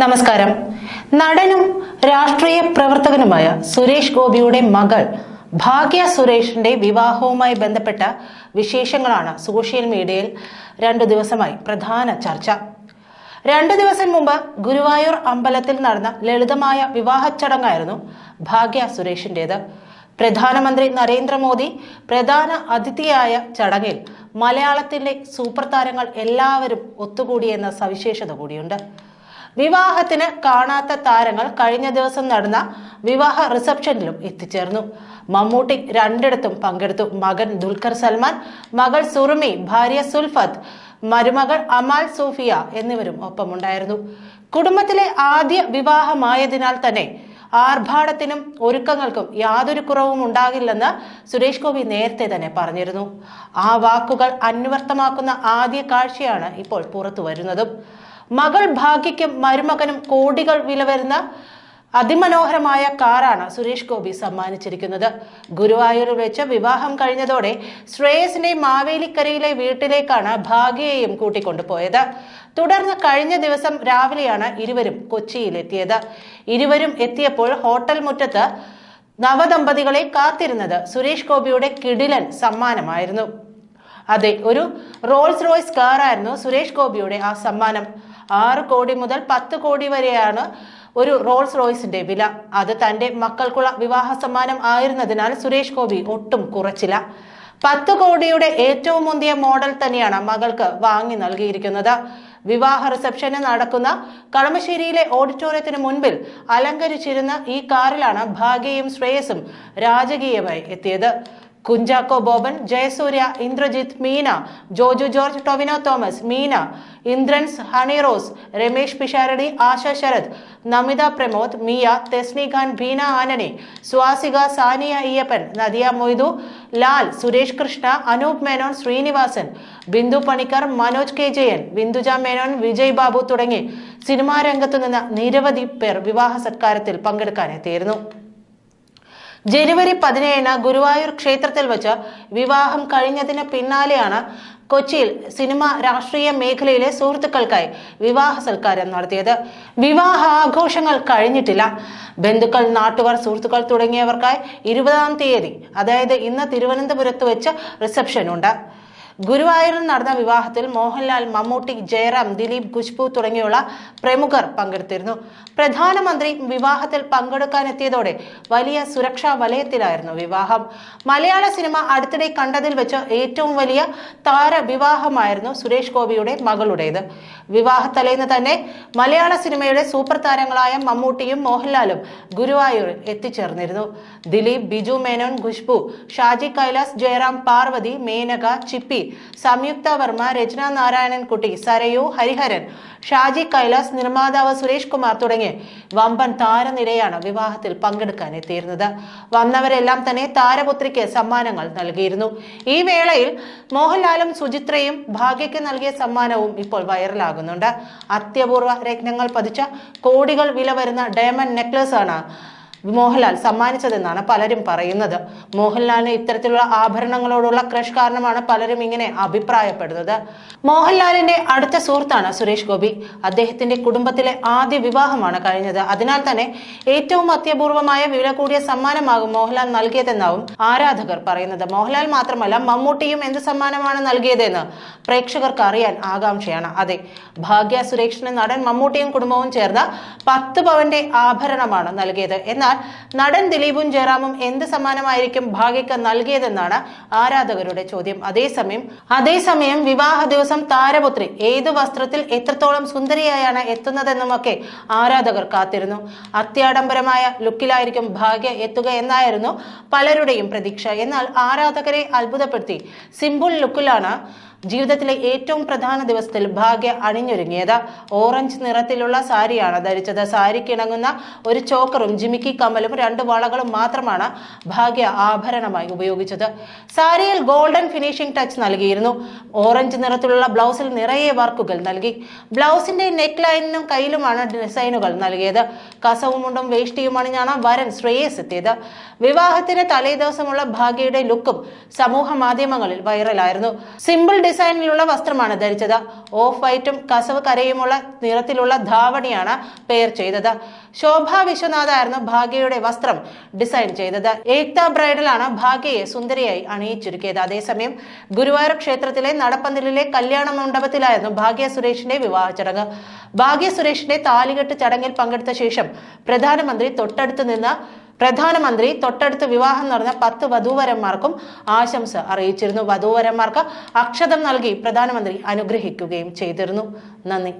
നമസ്കാരം. നടനും രാഷ്ട്രീയ പ്രവർത്തകനുമായ സുരേഷ് ഗോപിയുടെ മകൾ ഭാഗ്യ സുരേഷിന്റെ വിവാഹവുമായി ബന്ധപ്പെട്ട വിശേഷങ്ങളാണ് സോഷ്യൽ മീഡിയയിൽ രണ്ടു ദിവസമായി പ്രധാന ചർച്ച. രണ്ടു ദിവസം മുമ്പ് ഗുരുവായൂർ അമ്പലത്തിൽ നടന്ന ലളിതമായ വിവാഹ ചടങ്ങായിരുന്നു ഭാഗ്യ സുരേഷിന്റേത്. പ്രധാനമന്ത്രി നരേന്ദ്രമോദി പ്രധാന അതിഥിയായ ചടങ്ങിൽ മലയാളത്തിന്റെ സൂപ്പർ താരങ്ങൾ എല്ലാവരും ഒത്തുകൂടിയെന്ന സവിശേഷത കൂടിയുണ്ട്. വിവാഹത്തിന് കാണാത്ത താരങ്ങൾ കഴിഞ്ഞ ദിവസം നടന്ന വിവാഹ റിസപ്ഷനിലും എത്തിച്ചേർന്നു. മമ്മൂട്ടി രണ്ടിടത്തും പങ്കെടുത്തു. മകൻ ദുൽഖർ സൽമാൻ മകൾ സുറുമി ഭാര്യ സുൽഫത്ത് മരുമകൾ അമാൽ സൂഫിയ എന്നിവരും ഒപ്പമുണ്ടായിരുന്നു. കുടുംബത്തിലെ ആദ്യ വിവാഹമായതിനാൽ തന്നെ ആർഭാടത്തിനും ഒരുക്കങ്ങൾക്കും യാതൊരു കുറവും ഉണ്ടാകില്ലെന്ന് സുരേഷ് ഗോപി നേരത്തെ തന്നെ പറഞ്ഞിരുന്നു. ആ വാക്കുകൾ അന്വർത്ഥമാക്കുന്ന ആദ്യ കാഴ്ചയാണ് ഇപ്പോൾ പുറത്തു വരുന്നതും മകൾ ഭാഗ്യയ്ക്കും മരുമകനും കോടികൾ വില വരുന്ന അതിമനോഹരമായ കാറാണ് സുരേഷ് ഗോപി സമ്മാനിച്ചിരിക്കുന്നത്. ഗുരുവായൂരിൽ വെച്ച് വിവാഹം കഴിഞ്ഞതോടെ ശ്രേയസിന്റെ മാവേലിക്കരയിലെ വീട്ടിലേക്കാണ് ഭാഗ്യയെയും കൂട്ടിക്കൊണ്ടുപോയത്. തുടർന്ന് കഴിഞ്ഞ ദിവസം രാവിലെയാണ് ഇരുവരും കൊച്ചിയിലെത്തിയത്. ഇരുവരും എത്തിയപ്പോൾ ഹോട്ടൽ മുറ്റത്ത് നവദമ്പതികളെ കാത്തിരുന്നത് സുരേഷ് ഗോപിയുടെ കിടിലൻ സമ്മാനമായിരുന്നു. അതെ ഒരു റോൾസ് റോയ്സ് കാറായിരുന്നു സുരേഷ് ഗോപിയുടെ ആ സമ്മാനം. ആറ് കോടി മുതൽ പത്ത് കോടി വരെയാണ് ഒരു റോൾസ് റോയ്സിന്റെ വില. അത് തന്റെ മക്കൾക്കുള്ള വിവാഹ സമ്മാനം ആയിരുന്നതിനാൽ സുരേഷ് ഗോപി ഒട്ടും കുറച്ചില്ല. പത്ത് കോടിയുടെ ഏറ്റവും മുന്തിയ മോഡൽ തന്നെയാണ് മകൾക്ക് വാങ്ങി നൽകിയിരിക്കുന്നത്. വിവാഹ റിസപ്ഷന് നടക്കുന്ന കളമശ്ശേരിയിലെ ഓഡിറ്റോറിയത്തിന് മുൻപിൽ അലങ്കരിച്ചിരുന്ന ഈ കാറിലാണ് ഭാഗ്യയും ശ്രേയസും രാജകീയമായി എത്തിയത്. കുഞ്ചാക്കോ ബോബൻ ജയസൂര്യ ഇന്ദ്രജിത്ത് മീന ജോജു ജോർജ് ടൊവിനോ തോമസ് മീന ഇന്ദ്രൻസ് ഹണി റോസ് രമേശ് പിഷാരടി ആശ ശരത് നമിത പ്രമോദ് മിയ തെസ്നി ഖാൻ ബീന ആനനെ സ്വാസിക സാനിയ അയ്യപ്പൻ നദിയ മൊയ്തു ലാൽ സുരേഷ് കൃഷ്ണ അനൂപ് മേനോൻ ശ്രീനിവാസൻ ബിന്ദു പണിക്കർ മനോജ് കെ ജയൻ ബിന്ദുജ മേനോൻ വിജയ് ബാബു തുടങ്ങി സിനിമാ രംഗത്തു നിന്ന് നിരവധി പേർ വിവാഹ സത്കാരത്തിൽ പങ്കെടുക്കാനെത്തിയിരുന്നു. ജനുവരി പതിനേഴിന് ഗുരുവായൂർ ക്ഷേത്രത്തിൽ വെച്ച് വിവാഹം കഴിഞ്ഞതിന് പിന്നാലെയാണ് കൊച്ചിയിൽ സിനിമ രാഷ്ട്രീയ മേഖലയിലെ സുഹൃത്തുക്കൾക്കായി വിവാഹ സൽക്കാരം നടത്തിയത്. വിവാഹ ആഘോഷങ്ങൾ കഴിഞ്ഞിട്ടില്ല. ബന്ധുക്കൾ നാട്ടുകാർ സുഹൃത്തുക്കൾ തുടങ്ങിയവർക്കായി ഇരുപതാം തീയതി അതായത് ഇന്ന് തിരുവനന്തപുരത്ത് വെച്ച് റിസപ്ഷൻ ഉണ്ട് ഗുരുവായൂരിൽ നടന്ന വിവാഹത്തിൽ മോഹൻലാൽ മമ്മൂട്ടി ജയറാം ദിലീപ് ഖുശ്ബു തുടങ്ങിയുള്ള പ്രമുഖർ പങ്കെടുത്തിരുന്നു. പ്രധാനമന്ത്രി വിവാഹത്തിൽ പങ്കെടുക്കാനെത്തിയതോടെ വലിയ സുരക്ഷാ വലയത്തിലായിരുന്നു വിവാഹം. മലയാള സിനിമ അടുത്തിടെ കണ്ടതിൽ വെച്ച് ഏറ്റവും വലിയ താര വിവാഹമായിരുന്നു സുരേഷ് ഗോപിയുടെ മകളുടേത്. വിവാഹ തലേന്ന് തന്നെ മലയാള സിനിമയുടെ സൂപ്പർ താരങ്ങളായ മമ്മൂട്ടിയും മോഹൻലാലും ഗുരുവായൂരിൽ എത്തിച്ചേർന്നിരുന്നു. ദിലീപ് ബിജു മേനോൻ ഖുശ്ബു ഷാജി കൈലാസ് ജയറാം പാർവതി മേനക ചിപ്പി സംയുക്ത വർമ്മ രചന നാരായണൻ കുട്ടി സരയു ഹരിഹരൻ ഷാജി കൈലാസ് നിർമ്മാതാവ് സുരേഷ് കുമാർ തുടങ്ങിയ വമ്പൻ താരനിരയാണ് വിവാഹത്തിൽ പങ്കെടുക്കാൻ എത്തിയിരുന്നത്. വന്നവരെല്ലാം തന്നെ താരപുത്രിക്ക് സമ്മാനങ്ങൾ നൽകിയിരുന്നു. ഈ വേളയിൽ മോഹൻലാലും സുചിത്രയും ഭാഗ്യയ്ക്ക് നൽകിയ സമ്മാനവും ഇപ്പോൾ വൈറലാകുന്നുണ്ട്. അത്യപൂർവ രത്നങ്ങൾ പതിച്ച കോടികൾ വില വരുന്ന ഡയമണ്ട് നെക്ലസ് ആണ് മോഹൻലാൽ സമ്മാനിച്ചതെന്നാണ് പലരും പറയുന്നത്. മോഹൻലാലിന് ഇത്തരത്തിലുള്ള ആഭരണങ്ങളോടുള്ള ക്രഷ് കാരണമാണ് പലരും ഇങ്ങനെ അഭിപ്രായപ്പെടുന്നത്. മോഹൻലാലിന്റെ അടുത്ത സുഹൃത്താണ് സുരേഷ് ഗോപി. അദ്ദേഹത്തിന്റെ കുടുംബത്തിലെ ആദ്യ വിവാഹമാണ് കഴിഞ്ഞത്. അതിനാൽ തന്നെ ഏറ്റവും അത്യപൂർവമായ വില കൂടിയ സമ്മാനമാകും മോഹൻലാൽ നൽകിയതെന്നാവും ആരാധകർ പറയുന്നത്. മോഹൻലാൽ മാത്രമല്ല മമ്മൂട്ടിയും എന്ത് സമ്മാനമാണ് നൽകിയതെന്ന് പ്രേക്ഷകർക്ക് അറിയാൻ ആകാംക്ഷയാണ്. അതെ ഭാഗ്യ സുരേഷിന് നടൻ മമ്മൂട്ടിയും കുടുംബവും ചേർന്ന് പത്ത് പവന്റെ ആഭരണമാണ് നൽകിയത്. എന്നാൽ നടൻ ദിലീപും ജയറാമും എന്ത് സമ്മാനമായിരിക്കും ഭാഗ്യക്ക് നൽകിയതെന്നാണ് ആരാധകരുടെ ചോദ്യം. അതേസമയം അതേസമയം വിവാഹ ദിവസം താരപുത്രി ഏത് വസ്ത്രത്തിൽ എത്രത്തോളം സുന്ദരിയായാണ് എത്തുന്നതെന്നുമൊക്കെ ആരാധകർ കാത്തിരുന്നു. അത്യാഡംബരമായ ലുക്കിലായിരിക്കും ഭാഗ്യ എത്തുക എന്നായിരുന്നു പലരുടെയും പ്രതീക്ഷ. എന്നാൽ ആരാധകരെ അത്ഭുതപ്പെടുത്തി. സിമ്പിൾ ലുക്കിലാണ് ജീവിതത്തിലെ ഏറ്റവും പ്രധാന ദിവസത്തിൽ ഭാഗ്യ അണിഞ്ഞൊരുങ്ങിയത്. ഓറഞ്ച് നിറത്തിലുള്ള സാരിയാണ് ധരിച്ചത്. സാരിക്കിണങ്ങുന്ന ഒരു ചോക്കറും ജിമിക്കി കമ്മലും രണ്ട് വളകളും മാത്രമാണ് ഭാഗ്യ ആഭരണമായി ഉപയോഗിച്ചത്. സാരിയിൽ ഗോൾഡൻ ഫിനിഷിംഗ് ടച്ച് നൽകിയിരുന്നു. ഓറഞ്ച് നിറത്തിലുള്ള ബ്ലൗസിൽ നിറയെ വർക്കുകൾ നൽകി. ബ്ലൗസിന്റെ നെക്ക് ലൈനിനും കയ്യിലുമാണ് ഡിസൈനുകൾ നൽകിയത്. കസവുമുണ്ടും വേഷ്ടിയും അണിഞ്ഞാണ് വരൻ ശ്രേയസ് എത്തിയത്. വിവാഹത്തിന് തലേദിവസമുള്ള ഭാഗ്യയുടെ ലുക്കും സമൂഹ മാധ്യമങ്ങളിൽ വൈറലായിരുന്നു. സിമ്പിൾ ഡിസൈനിലുള്ള വസ്ത്രമാണ് ധരിച്ചത്. ഓഫ് വൈറ്റും കസവ് കരയുമുള്ള നിറത്തിലുള്ള ധാവണിയാണ് പേർ ചെയ്തത്. ശോഭ വിശ്വനാഥായിരുന്നു ഭാഗ്യയുടെ വസ്ത്രം ഡിസൈൻ ചെയ്തത്. ഏക്ത ബ്രൈഡലാണ് ഭാഗ്യയെ സുന്ദരിയായി അണിയിച്ചൊരുക്കിയത്. അതേസമയം ഗുരുവായൂർ ക്ഷേത്രത്തിലെ നടപ്പന്തലിലെ കല്യാണ മണ്ഡപത്തിലായിരുന്നു ഭാഗ്യ സുരേഷിന്റെ വിവാഹ ചടങ്ങ്. ഭാഗ്യ സുരേഷിന്റെ താലികെട്ട് ചടങ്ങിൽ പങ്കെടുത്ത ശേഷം പ്രധാനമന്ത്രി തൊട്ടടുത്ത് നിന്ന് പ്രധാനമന്ത്രി തൊട്ടടുത്ത് വിവാഹം നടന്ന പത്ത് വധൂവരന്മാർക്കും ആശംസ അറിയിച്ചിരുന്നു. വധൂവരന്മാർക്ക് അക്ഷതം നൽകി പ്രധാനമന്ത്രി അനുഗ്രഹിക്കുകയും ചെയ്തിരുന്നു. നന്ദി.